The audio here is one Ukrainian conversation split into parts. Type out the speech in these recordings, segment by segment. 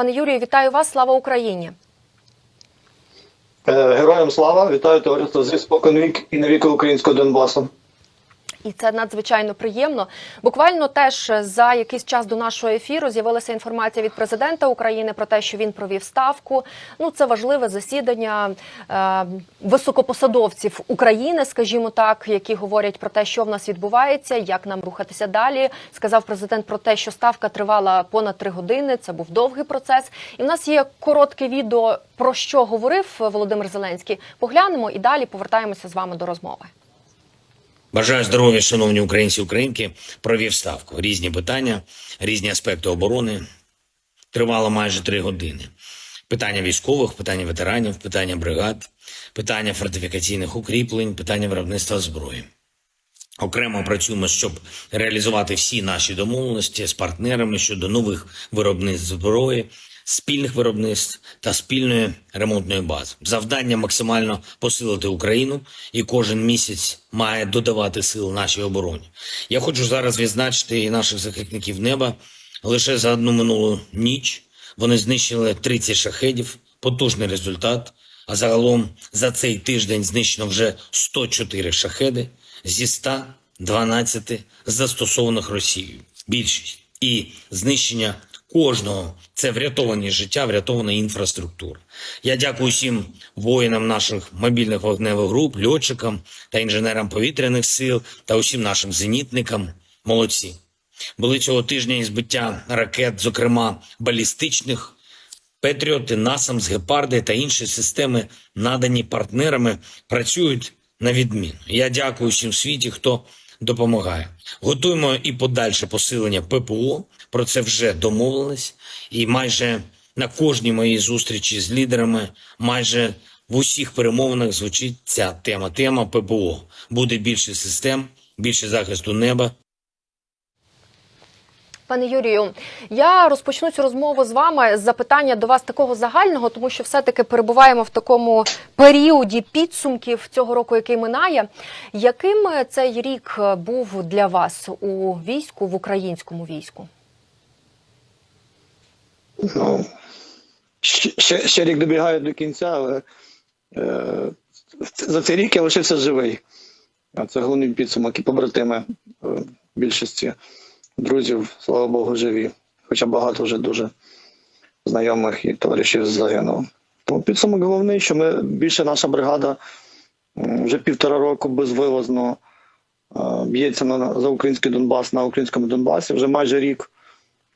Пане Юрію, вітаю вас. Слава Україні! Е, Героям слава, вітаю товариство зі споконвік і і навіки українського Донбасу. І це надзвичайно приємно. Буквально теж за якийсь час до нашого ефіру з'явилася інформація від президента України про те, що він провів ставку. Ну це важливе засідання е, високопосадовців України, скажімо так, які говорять про те, що в нас відбувається, як нам рухатися далі. Сказав президент про те, що ставка тривала понад три години. Це був довгий процес. І в нас є коротке відео про що говорив Володимир Зеленський. Поглянемо і далі повертаємося з вами до розмови. Бажаю здоров'я, шановні українці українки. Провів ставку. Різні питання, різні аспекти оборони. Тривало майже три години. Питання військових, питання ветеранів, питання бригад, питання фортифікаційних укріплень, питання виробництва зброї. Окремо працюємо, щоб реалізувати всі наші домовленості з партнерами щодо нових виробництв зброї, спільних виробництв та спільної ремонтної бази. Завдання максимально посилити Україну, і кожен місяць має додавати сил нашій обороні. Я хочу зараз відзначити і наших захисників неба. Лише за одну минулу ніч вони знищили 30 шахедів, потужний результат. А загалом за цей тиждень знищено вже 104 шахеди зі 112 застосованих Росією. Більшість і знищення кожного це врятовані життя, врятована інфраструктура. Я дякую всім воїнам наших мобільних вогневих груп, льотчикам та інженерам повітряних сил та усім нашим зенітникам. Молодці. Були цього тижня і збиття ракет, зокрема балістичних. Петріоти, НАСАМС, Гепарди та інші системи, надані партнерами, працюють на відміну. Я дякую всім світі, хто допомагає. Готуємо і подальше посилення ППО. Про це вже домовились. І майже на кожній моїй зустрічі з лідерами, майже в усіх перемовинах звучить ця тема. Тема ППО. Буде більше систем, більше захисту неба, Пане Юрію, я розпочну цю розмову з вами з запитання до вас такого загального, тому що все-таки перебуваємо в такому періоді підсумків цього року, який минає. Яким цей рік був для вас у війську, в українському війську? Ну, ще, ще, рік добігає до кінця, але е, за цей рік я лишився живий. Це головний підсумок і побратими е, більшості друзів, слава Богу, живі. Хоча багато вже дуже знайомих і товаришів загинуло. Тому підсумок головний, що ми більше наша бригада вже півтора року безвилазно е, б'ється на, за український Донбас на українському Донбасі. Вже майже рік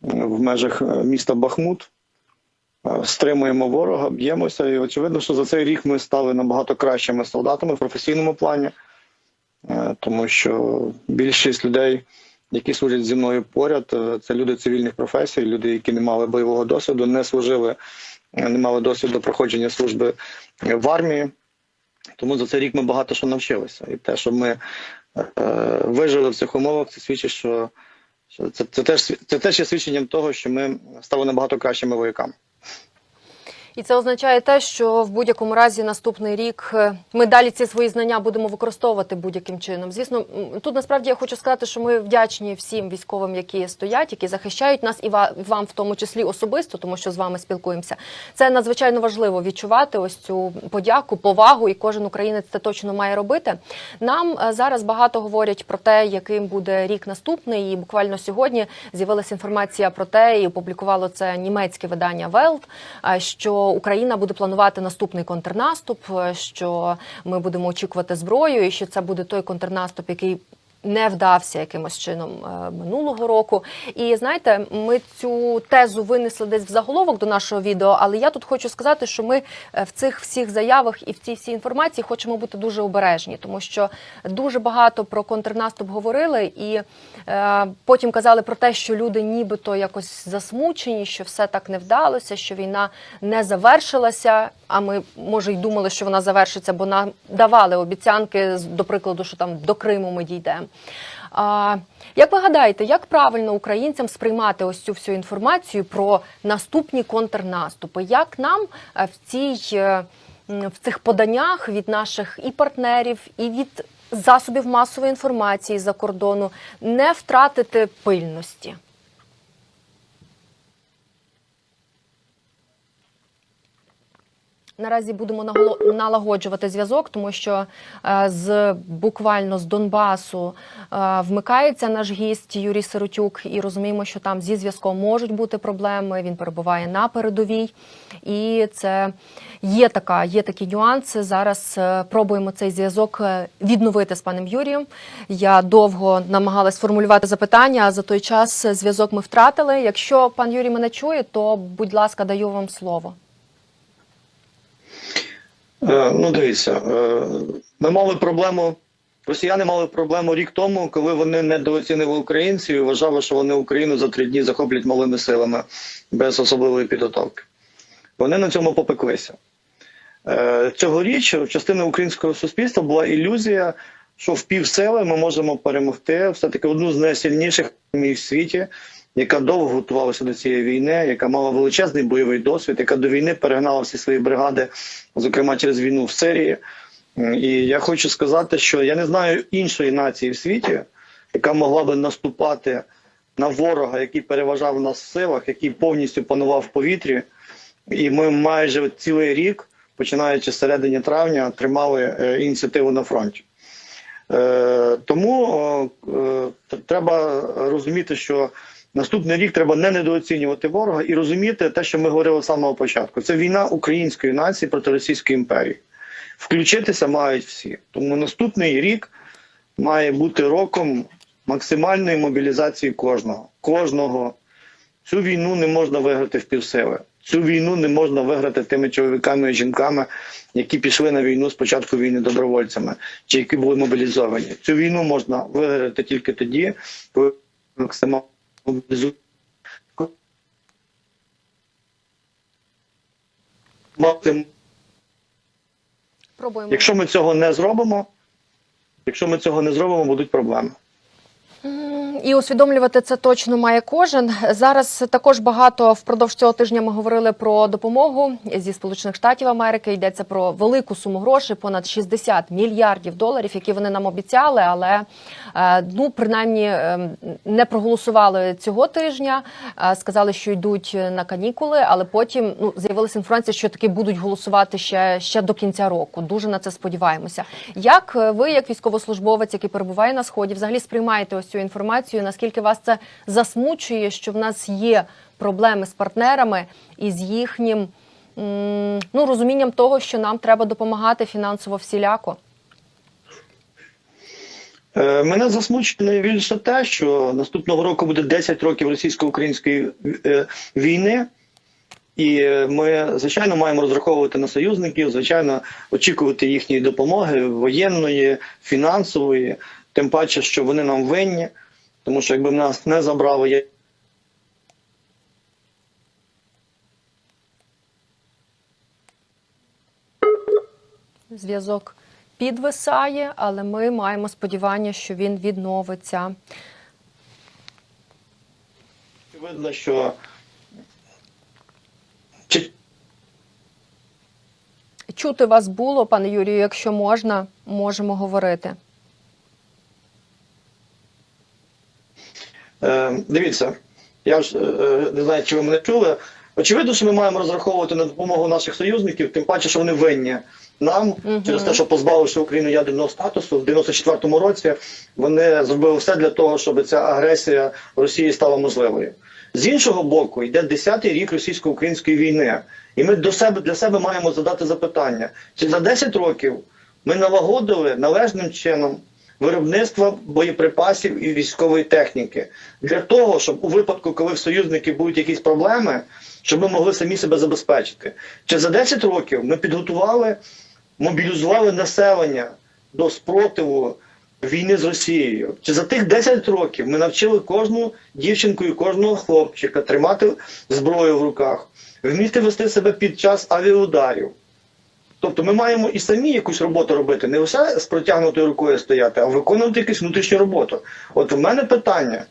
е, в межах е, міста Бахмут. Стримуємо ворога, б'ємося, і очевидно, що за цей рік ми стали набагато кращими солдатами в професійному плані, тому що більшість людей, які служать зі мною поряд, е, це люди цивільних професій, люди, які не мали бойового досвіду, не служили, е, не мали досвіду проходження служби в армії. Тому за цей рік ми багато що навчилися. І те, що ми е, вижили в цих умовах, це свідчить, що, що це, це, теж, це теж є свідченням того, що ми стали набагато кращими вояками. І це означає те, що в будь-якому разі наступний рік е, ми далі ці свої знання будемо використовувати будь-яким чином. Звісно, тут насправді я хочу сказати, що ми вдячні всім військовим, які стоять, які захищають нас, і вам в тому числі особисто, тому що з вами спілкуємося. Це надзвичайно важливо відчувати ось цю подяку, повагу, і кожен українець це точно має робити. Нам е, зараз багато говорять про те, яким буде рік наступний. І буквально сьогодні з'явилася інформація про те, і опублікувало це німецьке видання е, що Україна буде планувати наступний контрнаступ, е, що ми будемо очікувати зброю, і що це буде той контрнаступ, який не вдався якимось чином е, минулого року. І знаєте, ми цю тезу винесли десь в заголовок до нашого відео, але я тут хочу сказати, що ми е, в цих всіх заявах і в цій всій інформації хочемо бути дуже обережні, тому що дуже багато про контрнаступ говорили, і е, потім казали про те, що люди нібито якось засмучені, що все так не вдалося, що війна не завершилася. А ми може й думали, що вона завершиться, бо нам давали обіцянки до прикладу, що там до Криму ми дійдемо. А, як ви гадаєте, як правильно українцям сприймати ось цю всю інформацію про наступні контрнаступи? Як нам е, в цій е, в цих поданнях від наших і партнерів, і від засобів масової інформації за кордону не втратити пильності? Наразі будемо налагоджувати зв'язок, тому що е, з буквально з Донбасу е, вмикається наш гість Юрій Сиротюк, і розуміємо, що там зі зв'язком можуть бути проблеми. Він перебуває на передовій, і це є така, є такі нюанси. Зараз е, пробуємо цей зв'язок відновити з паном Юрієм. Я довго намагалась формулювати запитання. а За той час зв'язок ми втратили. Якщо пан Юрій мене чує, то будь ласка, даю вам слово. Е, Ну, дивіться, е, ми мали проблему. Росіяни мали проблему рік тому, коли вони недооцінили українців і вважали, що вони Україну за три дні захоплять малими силами без особливої підготовки. Вони на цьому попеклися. Е, Цьогоріч в частини українського суспільства була ілюзія, що в півсили ми можемо перемогти все-таки одну з найсильніших армій в світі, яка довго готувалася до цієї війни, яка мала величезний бойовий досвід, яка до війни перегнала всі свої бригади, зокрема через війну в Сирії. І я хочу сказати, що я не знаю іншої нації в світі, яка могла би наступати на ворога, який переважав нас в силах, який повністю панував в повітрі. І ми майже цілий рік, починаючи з середини травня, тримали е, ініціативу на фронті. Е, тому е, треба розуміти, що наступний рік треба не недооцінювати ворога і розуміти те, що ми говорили з самого початку. Це війна української нації проти Російської імперії. Включитися мають всі. Тому наступний рік має бути роком максимальної мобілізації кожного. Кожного. Цю війну не можна виграти в півсили. Цю війну не можна виграти тими чоловіками і жінками, які пішли на війну з початку війни добровольцями, чи які були мобілізовані. Цю війну можна виграти тільки тоді, коли максимально Пробуємо. Якщо ми цього не зробимо, якщо ми цього не зробимо, будуть проблеми. І усвідомлювати це точно має кожен. Зараз також багато впродовж цього тижня ми говорили про допомогу зі Сполучених Штатів Америки. Йдеться про велику суму грошей, понад 60 мільярдів доларів, які вони нам обіцяли, але е, ну принаймні е, не проголосували цього тижня. Е, Сказали, що йдуть на канікули, але потім ну з'явилася інформація, що таки будуть голосувати ще, ще до кінця року. Дуже на це сподіваємося. Як е, ви, як військовослужбовець, який перебуває на сході, взагалі сприймаєте ось цю інформацію? Наскільки вас це засмучує, що в нас є проблеми з партнерами і з їхнім ну розумінням того, що нам треба допомагати фінансово всіляко? Е, Мене засмучує найбільше те, що наступного року буде 10 років російсько-української е, війни. І е, ми, звичайно, маємо розраховувати на союзників, звичайно, очікувати їхньої допомоги воєнної, фінансової, тим паче, що вони нам винні, тому що якби нас не забрали, я Зв'язок підвисає, але ми маємо сподівання, що він відновиться. видно, що Чути вас було, пане Юрію, якщо можна, можемо говорити. Дивіться, я ж е, не знаю, чи ви мене чули. Очевидно, що ми маємо розраховувати на допомогу наших союзників, тим паче, що вони винні нам Мгм. через те, що позбавивши Україну ядерного статусу в 94-му році, вони зробили все для того, щоб ця агресія Росії стала можливою. З іншого боку, йде 10-й рік російсько-української війни, і ми до себе для себе маємо задати запитання: чи за 10 років ми налагодили належним чином виробництва боєприпасів і військової техніки для того, щоб у випадку, коли в союзників будуть якісь проблеми, щоб ми могли самі себе забезпечити. Чи за 10 років ми підготували, мобілізували населення до спротиву війни з Росією? Чи за тих 10 років ми навчили кожну дівчинку і кожного хлопчика тримати зброю в руках, вміти вести себе під час авіаударів? Тобто ми маємо і самі якусь роботу робити, не лише з протягнутою рукою стояти, а виконувати якусь внутрішню роботу. От у мене питання: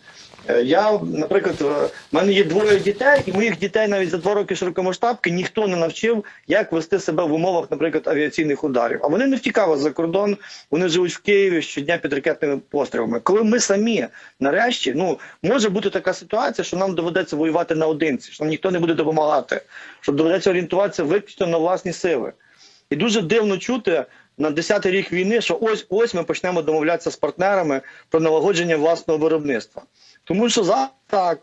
Е, Я, наприклад, е, в мене є двоє дітей, і моїх дітей навіть за два роки широкомасштабки ніхто не навчив, як вести себе в умовах, наприклад, авіаційних ударів. А вони не втікали за кордон, вони живуть в Києві щодня під ракетними пострілами. Коли ми самі нарешті, ну може бути така ситуація, що нам доведеться воювати наодинці, що нам ніхто не буде допомагати, що доведеться орієнтуватися виключно на власні сили. І дуже дивно чути на 10-й рік війни, що ось ось ми почнемо домовлятися з партнерами про налагодження власного виробництва. Тому що зараз так.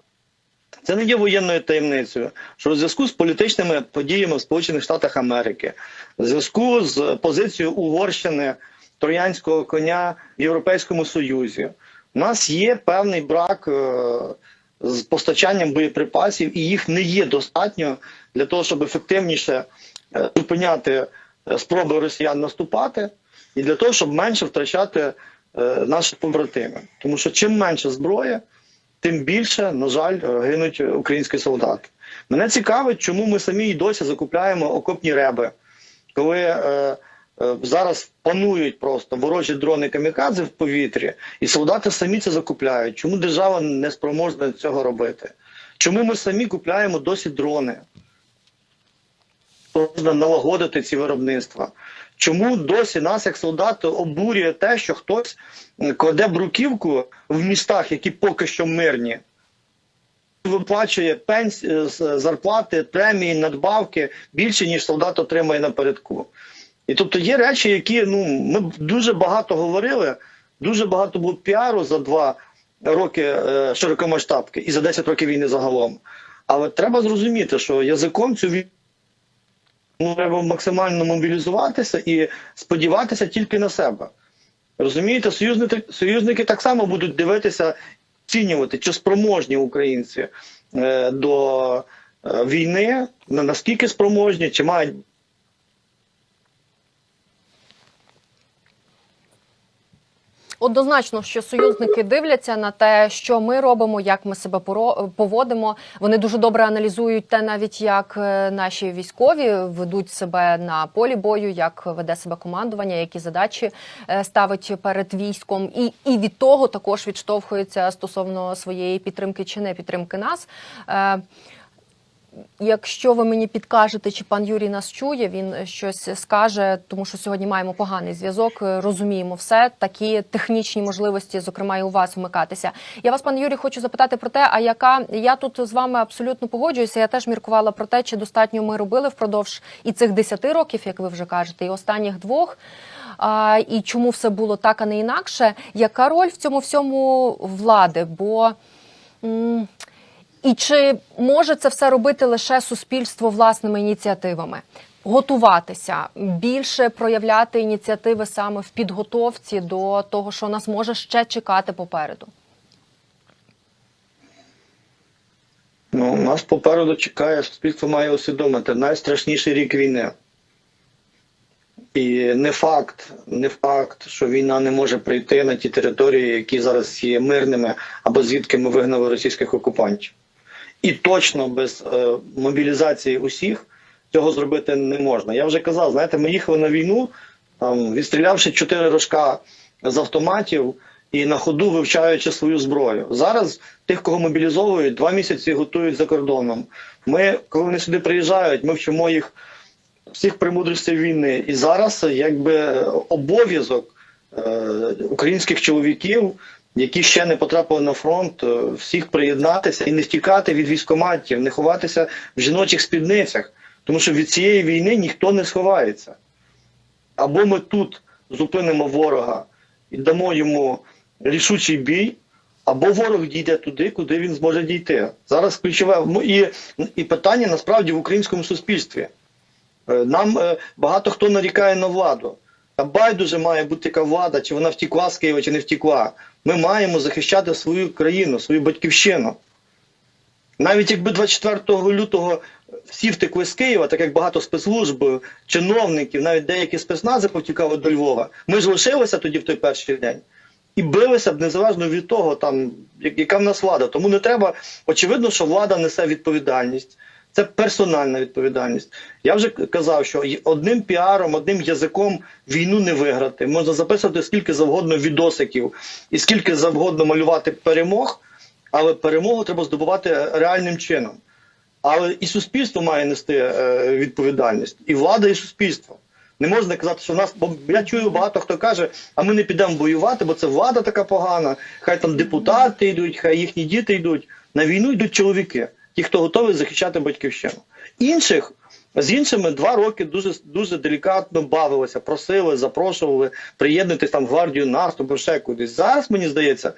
Це не є воєнною таємницею, що в зв'язку з політичними подіями в Сполучених Штатах Америки, в зв'язку з позицією Угорщини троянського коня в Європейському Союзі, у нас є певний брак е, з постачанням боєприпасів, і їх не є достатньо для того, щоб ефективніше е, зупиняти спроби росіян наступати, і для того, щоб менше втрачати е, наших побратимів. Тому що чим менше зброї, тим більше, на жаль, е, гинуть українські солдати. Мене цікавить, чому ми самі й досі закупляємо окопні реби, коли е, е, зараз панують просто ворожі дрони камікадзе в повітрі, і солдати самі це закупляють. Чому держава не спроможна цього робити? Чому ми самі купляємо досі дрони? Можна налагодити ці виробництва. Чому досі нас, як солдати, обурює те, що хтось кладе бруківку в містах, які поки що мирні, виплачує пенс... е, зарплати, премії, надбавки більше, ніж солдат отримує напередку. І тобто є речі, які ну ми дуже багато говорили, дуже багато було піару за два роки е, широкомасштабки і за 10 років війни загалом. Але треба зрозуміти, що язиком цю війну ну, треба максимально мобілізуватися і сподіватися тільки на себе. Розумієте, союзники, союзники так само будуть дивитися, оцінювати, чи спроможні українці е, до е, війни, на- наскільки спроможні, чи мають Однозначно, що союзники дивляться на те, що ми робимо, як ми себе поводимо. Вони дуже добре аналізують те, навіть як е, наші військові ведуть себе на полі бою, як веде себе командування, які задачі е, ставить перед військом, і, і від того також відштовхується стосовно своєї підтримки чи не підтримки нас. Якщо ви мені підкажете, чи пан Юрій нас чує, він щось скаже, тому що сьогодні маємо поганий зв'язок, розуміємо все, такі технічні можливості, зокрема, і у вас вмикатися. Я вас, пан Юрій, хочу запитати про те, а яка я тут з вами абсолютно погоджуюся. Я теж міркувала про те, чи достатньо ми робили впродовж і цих 10 років, як ви вже кажете, і останніх двох. А, і чому все було так, а не інакше? Яка роль в цьому всьому влади? Бо м, і чи може це все робити лише суспільство власними ініціативами? Готуватися більше проявляти ініціативи саме в підготовці до того, що нас може ще чекати попереду. Ну, нас попереду чекає, суспільство має усвідомити найстрашніший рік війни. І не факт, не факт, що війна не може прийти на ті території, які зараз є мирними, або звідки ми вигнали російських окупантів. І точно без е, мобілізації усіх цього зробити не можна. Я вже казав, знаєте, ми їхали на війну, там, відстрілявши чотири рожка з автоматів і на ходу вивчаючи свою зброю. Зараз тих, кого мобілізовують, два місяці готують за кордоном. Ми, коли вони сюди приїжджають, ми вчимо їх всіх премудростей війни. І зараз якби обов'язок е, українських чоловіків, які ще не потрапили на фронт, е, всіх приєднатися і не втікати від військоматів, не ховатися в жіночих спідницях, тому що від цієї війни ніхто не сховається. Або ми тут зупинимо ворога і дамо йому рішучий бій, або ворог дійде туди, куди він зможе дійти. Зараз ключове і, і питання насправді в українському суспільстві. Е, Нам е, багато хто нарікає на владу. Байдуже має бути яка влада, чи вона втікла з Києва, чи не втікла. Ми маємо захищати свою країну, свою батьківщину. Навіть якби 24 лютого всі втекли з Києва, так як багато спецслужб, чиновників, навіть деякі спецнази повтікали до Львова, ми ж лишилися тоді в той перший день. І билися б незалежно від того, там, яка в нас влада. Тому не треба. Очевидно, що влада несе відповідальність. Це персональна відповідальність. Я вже казав, що одним піаром, одним язиком війну не виграти. Можна записувати скільки завгодно відосиків і скільки завгодно малювати перемог. але перемогу треба здобувати реальним чином. Але і суспільство має нести е, відповідальність, і влада, і суспільство. Не можна казати, що в нас, бо я чую багато хто каже, а ми не підемо воювати, бо це влада така погана. Хай там депутати йдуть, хай їхні діти йдуть. На війну йдуть чоловіки, ті, хто готовий захищати батьківщину. Інших з іншими два роки дуже дуже делікатно бавилися, просили, запрошували приєднатись там гвардію наступу, ще кудись. Зараз мені здається,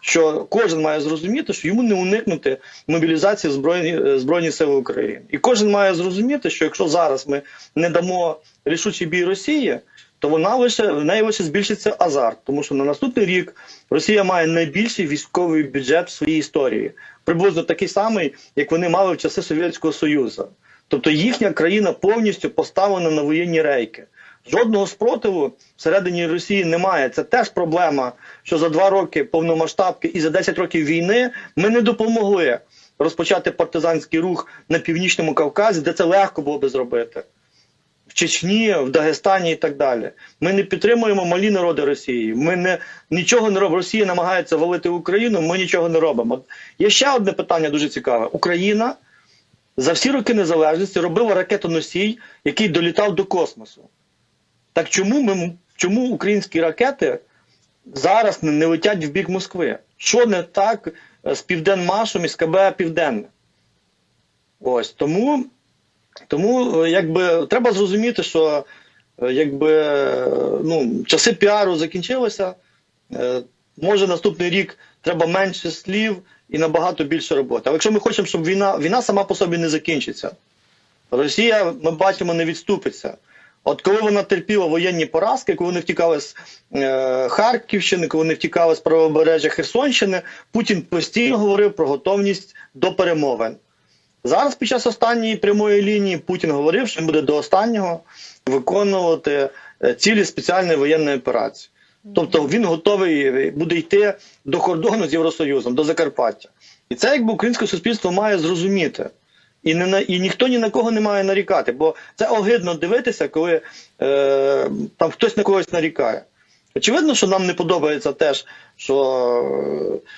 що кожен має зрозуміти, що йому не уникнути мобілізації збройні е, збройні сили України, і кожен має зрозуміти, що якщо зараз ми не дамо рішучий бій Росії, то вона лише в неї лише збільшиться азарт, тому що на наступний рік Росія має найбільший військовий бюджет в своїй історії, приблизно такий самий, як вони мали в часи Совєтського Союзу. Тобто їхня країна повністю поставлена на воєнні рейки. Жодного спротиву всередині Росії немає. Це теж проблема, що за два роки повномасштабки і за 10 років війни ми не допомогли розпочати партизанський рух на північному Кавказі, де це легко було би зробити. В Чечні, в Дагестані і так далі. Ми не підтримуємо малі народи Росії. Ми не нічого не робимо. Росія намагається валити Україну. Ми нічого не робимо. Є ще одне питання дуже цікаве: Україна за всі роки незалежності робила ракетоносій, який долітав до космосу. Так чому ми чому українські ракети зараз не, не летять в бік Москви? Що не так е, з Південмашем і з КБ Південне? Ось тому, тому е, якби треба зрозуміти, що е, якби ну, часи піару закінчилися. Е, Може наступний рік треба менше слів і набагато більше роботи. Але якщо ми хочемо, щоб війна, війна сама по собі не закінчиться. Росія, ми бачимо, не відступиться. От коли вона терпіла воєнні поразки, коли вони втікали з е, Харківщини, коли вони втікали з правобережжя Херсонщини, Путін постійно говорив про готовність до перемовин. Зараз під час останньої прямої лінії Путін говорив, що він буде до останнього виконувати е, цілі спеціальної воєнної операції. Тобто він готовий буде йти до кордону з Євросоюзом, до Закарпаття. І це якби українське суспільство має зрозуміти. І не на і ніхто ні на кого не має нарікати, бо це огидно дивитися, коли е, там хтось на когось нарікає. Очевидно, що нам не подобається теж, що е,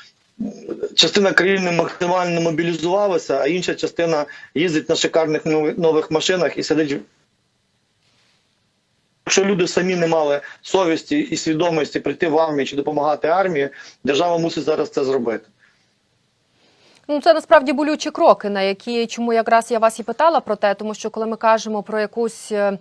частина країни максимально мобілізувалася, а інша частина їздить на шикарних нових, машинах і сидить. Якщо люди самі не мали совісті і свідомості прийти в армію чи допомагати армії, держава мусить зараз це зробити. Ну, це насправді болючі кроки, на які чому якраз я вас і питала про те, тому що коли ми кажемо про якусь е,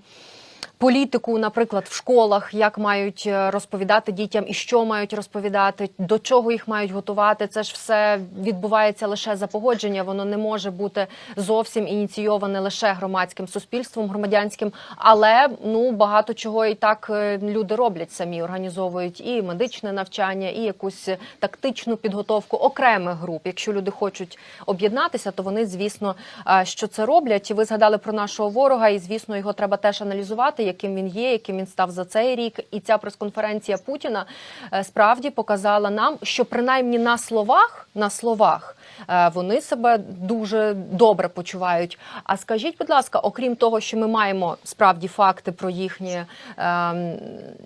політику, наприклад, в школах, як мають е, розповідати дітям і що мають розповідати, до чого їх мають готувати, це ж все відбувається лише за погодження. Воно не може бути зовсім ініційоване лише громадським суспільством, громадянським, але ну багато чого і так е, люди роблять самі, організовують і медичне навчання, і якусь тактичну підготовку окремих груп. Якщо люди хочуть об'єднатися, то вони, звісно, е, що це роблять. Ви згадали про нашого ворога, і звісно, його треба теж аналізувати, яким він є, яким він став за цей рік. І ця прес-конференція Путіна е, справді показала нам, що принаймні на словах, на словах. е, Вони себе дуже добре почувають. А скажіть, будь ласка, окрім того, що ми маємо справді факти про їхній ем,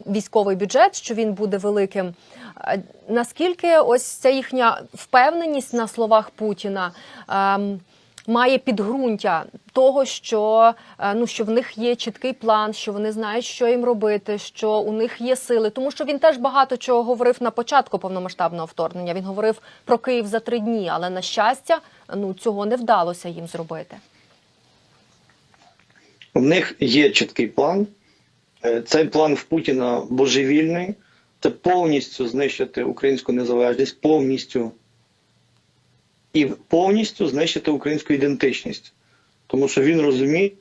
військовий бюджет, що він буде великим. е, Наскільки ось ця їхня впевненість на словах Путіна ем, має підґрунтя того, що е, ну що в них є чіткий план, що вони знають, що їм робити, що у них є сили, тому що він теж багато чого говорив на початку повномасштабного вторгнення. Він говорив про Київ за три дні, але на щастя, ну цього не вдалося їм зробити. В них є чіткий план. Е, Цей план в Путіна божевільний. Це повністю знищити українську незалежність, повністю і повністю знищити українську ідентичність. Тому що він розуміє,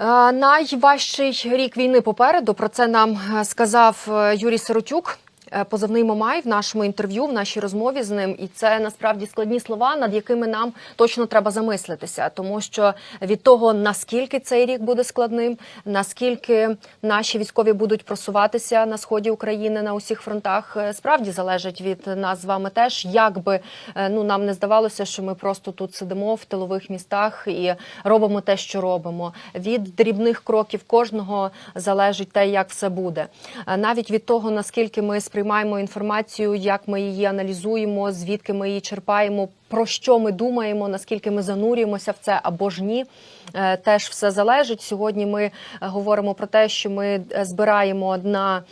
Е, Найважчий рік війни попереду. Про це нам е, сказав е, Юрій Сиротюк. Е, позивний Мамай в нашому інтерв'ю, в нашій розмові з ним, і це насправді складні слова, над якими нам точно треба замислитися, тому що від того наскільки цей рік буде складним, наскільки наші військові будуть просуватися на сході України на усіх фронтах, е, справді залежить від нас з вами теж, як би е, ну нам не здавалося, що ми просто тут сидимо в тилових містах і робимо те, що робимо. Від дрібних кроків кожного залежить те, як все буде. Навіть від того, наскільки ми сприймаємо інформацію, як ми її аналізуємо, звідки ми її черпаємо, про що ми думаємо, наскільки ми занурюємося в це або ж ні. Е, Теж все залежить. Сьогодні ми е, говоримо про те, що ми е, збираємо на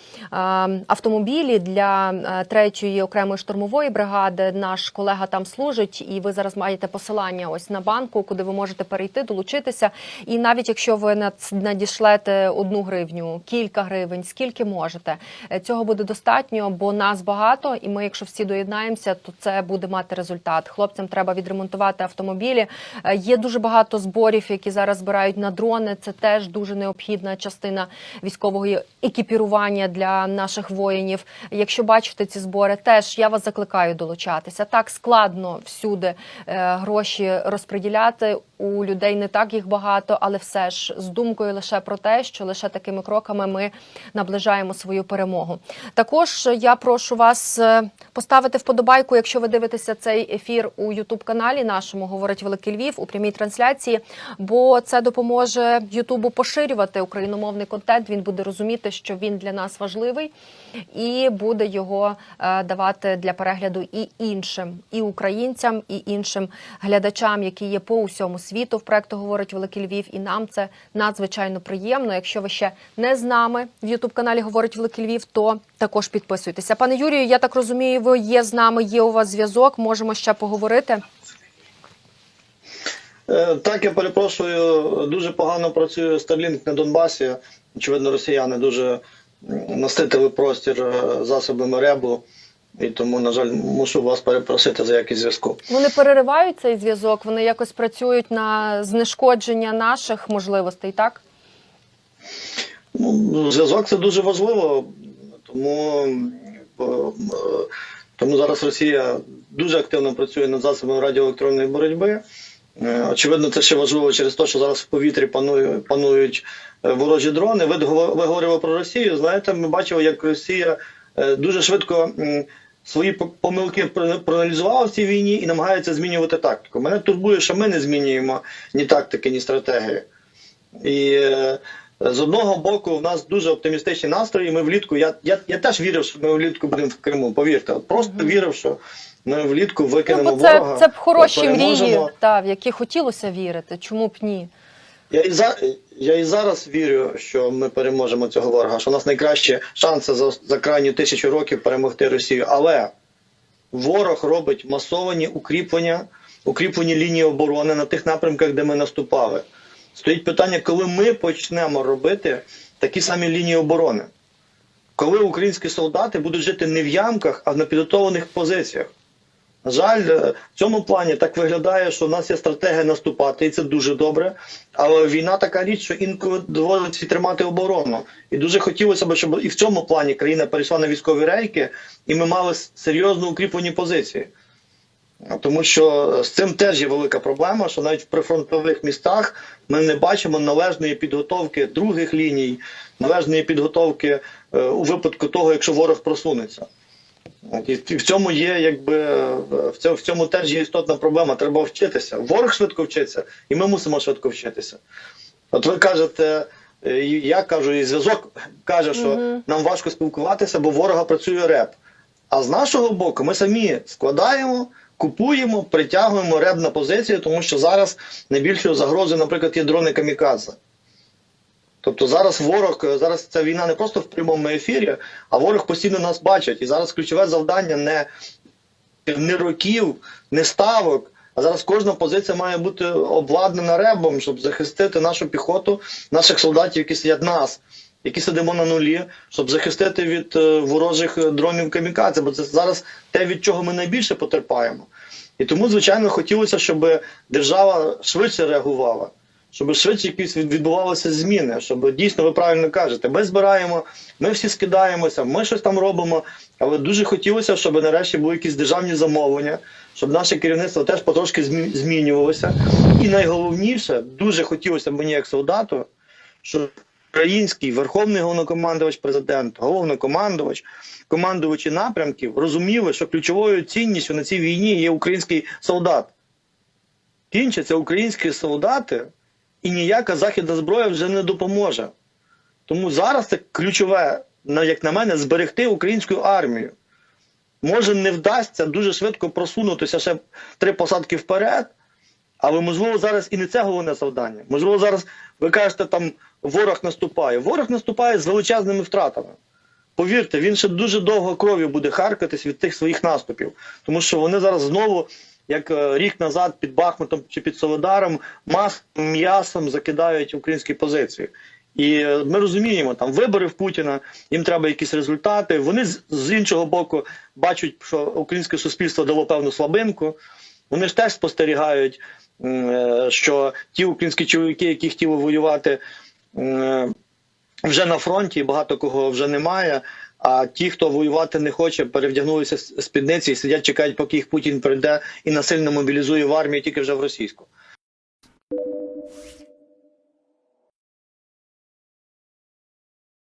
автомобілі для третьої окремої штурмової бригади. Наш колега там служить, і ви зараз маєте посилання ось на банку, куди ви можете перейти, долучитися. І навіть якщо ви надішлете одну гривню, кілька гривень, скільки можете, цього буде достатньо, бо нас багато, і ми, якщо всі доєднаємося, то це буде мати результат. Хлопцям треба відремонтувати автомобілі. Є дуже багато зборів, які зараз збирають на дрони. Це теж дуже необхідна частина військового екіпірування для наших воїнів. Якщо бачите ці збори, теж я вас закликаю долучатися. Так складно всюди е, гроші розподіляти. У людей не так їх багато, але все ж з думкою лише про те, що лише такими кроками ми наближаємо свою перемогу. Також я прошу вас е, поставити вподобайку, якщо ви дивитеся цей ефір у Ютуб каналі нашому говорить Великий Львів у прямій трансляції, бо це допоможе Ютубу поширювати україномовний контент. Він буде розуміти, що він для нас важливий, і буде його е, давати для перегляду і іншим, і українцям, і іншим глядачам, які є по усьому світу. В проекту говорить Великий Львів, і нам це надзвичайно приємно. Якщо ви ще не з нами в Ютуб каналі говорить Великий Львів, то також підписуйтеся. Пане Юрію, я так розумію, ви є з нами, є у вас зв'язок. Можемо ще поговорити. Е, Так, я перепрошую, дуже погано працює Starlink на Донбасі. Очевидно, росіяни дуже наситили простір е, засобами ребу, і тому, на жаль, мушу вас перепросити за якість зв'язку. Вони переривають цей зв'язок, вони якось працюють на знешкодження наших можливостей, так? Ну, зв'язок це дуже важливо, тому, е, тому зараз Росія дуже активно працює над засобами радіоелектронної боротьби. Е, Очевидно, це ще важливо через те, що зараз в повітрі панує, панують е, ворожі дрони. Ви, ви говорили про Росію. Знаєте, ми бачили, як Росія е, дуже швидко свої помилки проаналізувала в цій війні і намагається змінювати тактику. Мене турбує, що ми не змінюємо ні тактики, ні стратегії. І з одного боку, в нас дуже оптимістичні настрої. Ми влітку. Я, я, я теж вірив, що ми влітку будемо в Криму. Повірте, просто вірив, що ми влітку Ну, викинемо бо це, ворога. це б хороші переможемо. мрії, та, в які хотілося вірити. Чому б ні? Я і за я і зараз вірю, що ми переможемо цього ворога. Що у нас найкращі шанси за, за крайню тисячу років перемогти Росію. Але ворог робить масовані укріплення, укріплені лінії оборони на тих напрямках, де ми наступали. Стоїть питання, коли ми почнемо робити такі самі лінії оборони, коли українські солдати будуть жити не в ямках, а на підготовлених позиціях. На жаль, е, в цьому плані так виглядає, що в нас є стратегія наступати, і це дуже добре. Але війна така річ, що інколи доводиться тримати оборону. І дуже хотілося б, щоб і в цьому плані країна перейшла на військові рейки, і ми мали серйозно укріплені позиції. Тому що з цим теж є велика проблема, що навіть в прифронтових містах ми не бачимо належної підготовки других ліній, належної підготовки е, у випадку того, якщо ворог просунеться. І в цьому є, якби в цьому, теж є істотна проблема. Треба вчитися. Ворог швидко вчиться, і ми мусимо швидко вчитися. От ви кажете, е, я кажу, і зв'язок каже, що Мгм. нам важко спілкуватися, бо ворога працює реп. А з нашого боку, ми самі складаємо, купуємо, притягуємо реп на позицію, тому що зараз найбільшою загрозою, наприклад, є дрони камікадзе. Тобто зараз ворог, зараз ця війна не просто в прямому ефірі, а ворог постійно нас бачить. І зараз ключове завдання не, не років, не ставок. А зараз кожна позиція має бути обладнана ребом, щоб захистити нашу піхоту, наших солдатів, які сидять нас, які сидимо на нулі, щоб захистити від е, ворожих е, дронів камікадзе. Бо це зараз те, від чого ми найбільше потерпаємо. І тому, звичайно, хотілося, щоб держава швидше реагувала щоб швидше якісь відбувалися зміни, щоб дійсно ви правильно кажете, ми збираємо, ми всі скидаємося, ми щось там робимо. Але дуже хотілося, щоб нарешті були якісь державні замовлення, щоб наше керівництво теж потрошки змінювалося. І найголовніше, дуже хотілося мені як солдату, щоб український верховний головнокомандувач, президент, головнокомандувач, командувачі напрямків розуміли, що ключовою цінністю на цій війні є український солдат. Кінчаться українські солдати, і ніяка західна зброя вже не допоможе. Тому зараз це ключове, як на мене, зберегти українську армію. Може, не вдасться дуже швидко просунутися ще три посадки вперед, але можливо зараз і не це головне завдання. Можливо, зараз ви кажете, там ворог наступає. Ворог наступає з величезними втратами. Повірте, він ще дуже довго кров'ю буде харкатись від тих своїх наступів, тому що вони зараз знову, як е, рік назад під Бахмутом чи під Солодаром, масовим м'ясом закидають українські позиції. І е, ми розуміємо, там вибори в Путіна, їм треба якісь результати. Вони з, іншого боку бачать, що українське суспільство дало певну слабинку. Вони ж теж спостерігають, е, що ті українські чоловіки, які хотіли воювати, вже на фронті, багато кого вже немає. А ті, хто воювати не хоче, перевдягнулися спідниці і сидять, чекають, поки їх Путін прийде і насильно мобілізує в армію тільки вже в російську.